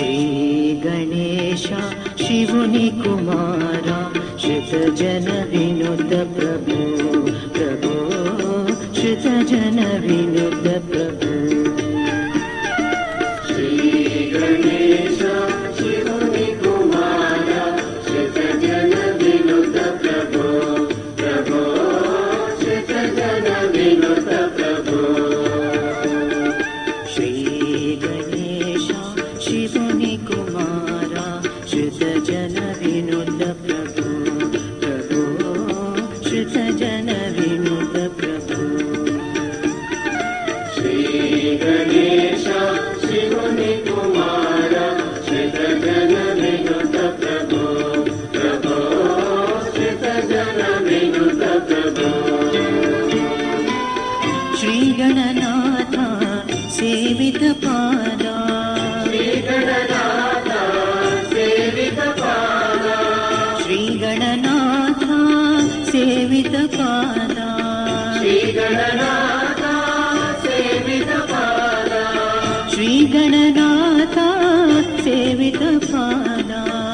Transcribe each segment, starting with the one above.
श्रीगणेश शिवनि श्रीमुनिकुमारा श्रुतजन विनोद प्रभो प्रभो श्रुतजन विनोद प्रभो। सेवितपादा। श्रीगणनाथा सेवितपादा। श्रीगणनाथा सेवितपादा।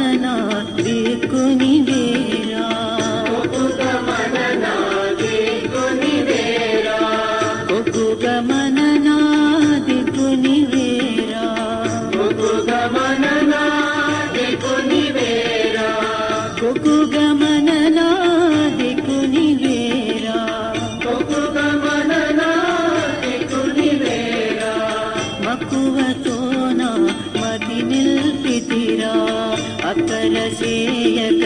ಮತಿ ನಿಲ್ಪಿತಿರಾ ಅಕ್ಕಲ ಸೇಯಕ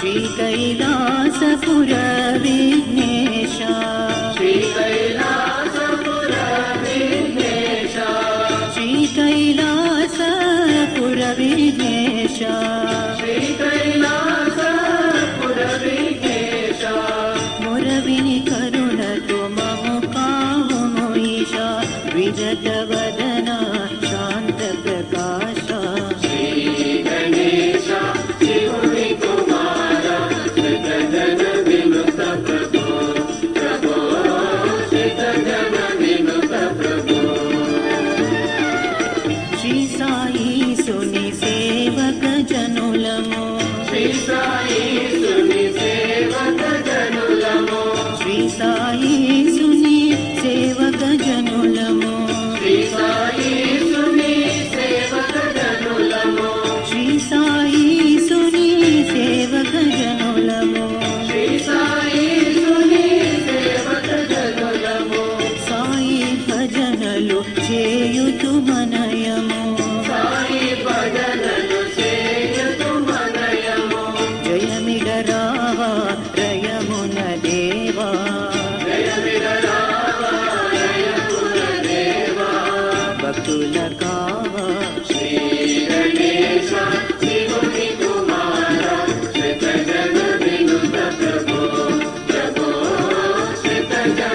श्रीकैलासपुरविघ्नेश। श्रीकैलास श्रीकैलासपुरविघ्नेशासपुरविघ्नेशावि करुण तु मम पावमुषा विगत नमस्कारः श्रीगणेश